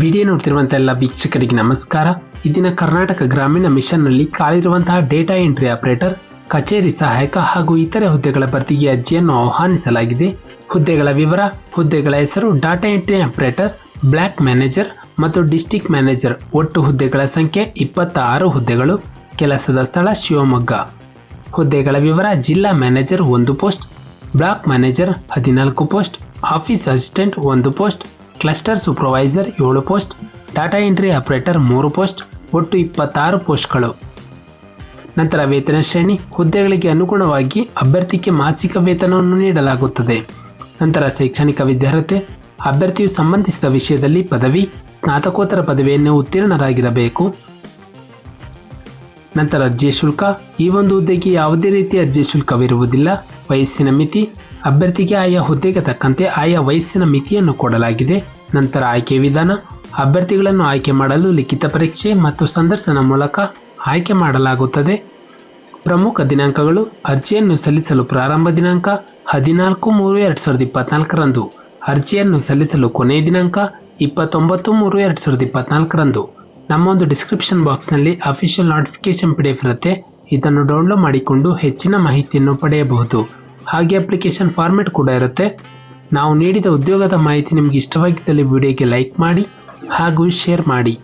Video ನೋಡ್ತಿರುವಂಥ ಎಲ್ಲ ವೀಕ್ಷಕರಿಗೆ ನಮಸ್ಕಾರ. ಇದಿನ ಕರ್ನಾಟಕ ಗ್ರಾಮೀಣ ಮಿಷನ್ನಲ್ಲಿ ಕಾಲಿರುವಂತಹ ಡೇಟಾ ಎಂಟ್ರಿ ಆಪರೇಟರ್, ಕಚೇರಿ ಸಹಾಯಕ ಹಾಗೂ ಇತರೆ ಹುದ್ದೆಗಳ ಭರ್ತಿಗೆ ಅರ್ಜಿಯನ್ನು ಆಹ್ವಾನಿಸಲಾಗಿದೆ. ಹುದ್ದೆಗಳ ವಿವರ, ಹುದ್ದೆಗಳ ಹೆಸರು, data entry operator block manager ಮತ್ತು ಡಿಸ್ಟಿಕ್ ಮ್ಯಾನೇಜರ್. ಒಟ್ಟು ಹುದ್ದೆಗಳ ಸಂಖ್ಯೆ ಇಪ್ಪತ್ತ ಆರು ಹುದ್ದೆಗಳು. ಕೆಲಸದ ಸ್ಥಳ ಶಿವಮೊಗ್ಗ. ಹುದ್ದೆಗಳ ವಿವರ, ಜಿಲ್ಲಾ ಮ್ಯಾನೇಜರ್ ಒಂದು ಪೋಸ್ಟ್, ಬ್ಲಾಕ್ ಮ್ಯಾನೇಜರ್ ಹದಿನಾಲ್ಕು ಪೋಸ್ಟ್, ಆಫೀಸ್ ಅಸಿಸ್ಟೆಂಟ್ ಒಂದು ಪೋಸ್ಟ್ ಕ್ಲಸ್ಟರ್ ಸೂಪರ್ವೈಸರ್ ಏಳು ಪೋಸ್ಟ್, ಡಾಟಾ ಎಂಟ್ರಿ ಆಪರೇಟರ್ ಮೂರು ಪೋಸ್ಟ್, ಒಟ್ಟು ಇಪ್ಪತ್ತಾರು ಪೋಸ್ಟ್ಗಳು. ನಂತರ ವೇತನ ಶ್ರೇಣಿ, ಹುದ್ದೆಗಳಿಗೆ ಅನುಗುಣವಾಗಿ ಅಭ್ಯರ್ಥಿಗೆ ಮಾಸಿಕ ವೇತನವನ್ನು ನೀಡಲಾಗುತ್ತದೆ. ನಂತರ ಶೈಕ್ಷಣಿಕ ವಿದ್ಯಾರ್ಹತೆ, ಅಭ್ಯರ್ಥಿಯು ಸಂಬಂಧಿಸಿದ ವಿಷಯದಲ್ಲಿ ಪದವಿ, ಸ್ನಾತಕೋತ್ತರ ಪದವಿಯನ್ನು ಉತ್ತೀರ್ಣರಾಗಿರಬೇಕು. ನಂತರ ಅರ್ಜಿ ಶುಲ್ಕ, ಈ ಒಂದು ಹುದ್ದೆಗೆ ಯಾವುದೇ ರೀತಿಯ ಅರ್ಜಿ ಶುಲ್ಕವಿರುವುದಿಲ್ಲ. ವಯಸ್ಸಿನ ಮಿತಿ ಅಭ್ಯರ್ಥಿಗೆ ಆಯಾ ಹುದ್ದೆಗೆ ತಕ್ಕಂತೆ ಆಯಾ ವಯಸ್ಸಿನ ಮಿತಿಯನ್ನು ಕೊಡಲಾಗಿದೆ. ನಂತರ ಆಯ್ಕೆ ವಿಧಾನ, ಅಭ್ಯರ್ಥಿಗಳನ್ನು ಆಯ್ಕೆ ಮಾಡಲು ಲಿಖಿತ ಪರೀಕ್ಷೆ ಮತ್ತು ಸಂದರ್ಶನ ಮೂಲಕ ಆಯ್ಕೆ ಮಾಡಲಾಗುತ್ತದೆ. ಪ್ರಮುಖ ದಿನಾಂಕಗಳು, ಅರ್ಜಿಯನ್ನು ಸಲ್ಲಿಸಲು ಪ್ರಾರಂಭ ದಿನಾಂಕ ಹದಿನಾಲ್ಕು ಮೂರು ಎರಡು ಸಾವಿರದ ಇಪ್ಪತ್ನಾಲ್ಕರಂದು, ಅರ್ಜಿಯನ್ನು ಸಲ್ಲಿಸಲು ಕೊನೆಯ ದಿನಾಂಕ ಇಪ್ಪತ್ತೊಂಬತ್ತು ಮೂರು ಎರಡು ಸಾವಿರದ ಇಪ್ಪತ್ನಾಲ್ಕರಂದು. ನಮ್ಮೊಂದು ಡಿಸ್ಕ್ರಿಪ್ಷನ್ ಬಾಕ್ಸ್ನಲ್ಲಿ ಅಫಿಷಿಯಲ್ ನೋಟಿಫಿಕೇಶನ್ ಪಿ ಇರುತ್ತೆ. ಇದನ್ನು ಡೌನ್ಲೋಡ್ ಮಾಡಿಕೊಂಡು ಹೆಚ್ಚಿನ ಮಾಹಿತಿಯನ್ನು ಪಡೆಯಬಹುದು. ಹಾಗೆ ಅಪ್ಲಿಕೇಶನ್ ಫಾರ್ಮೆಟ್ ಕೂಡ ಇರುತ್ತೆ. ನಾವು ನೀಡಿದ ಉದ್ಯೋಗದ ಮಾಹಿತಿ ನಿಮಗೆ ಇಷ್ಟವಾಗಿದ್ದಲ್ಲಿ ವಿಡಿಯೋಗೆ ಲೈಕ್ ಮಾಡಿ, ಹಾಗೂ ಶೇರ್ ಮಾಡಿ.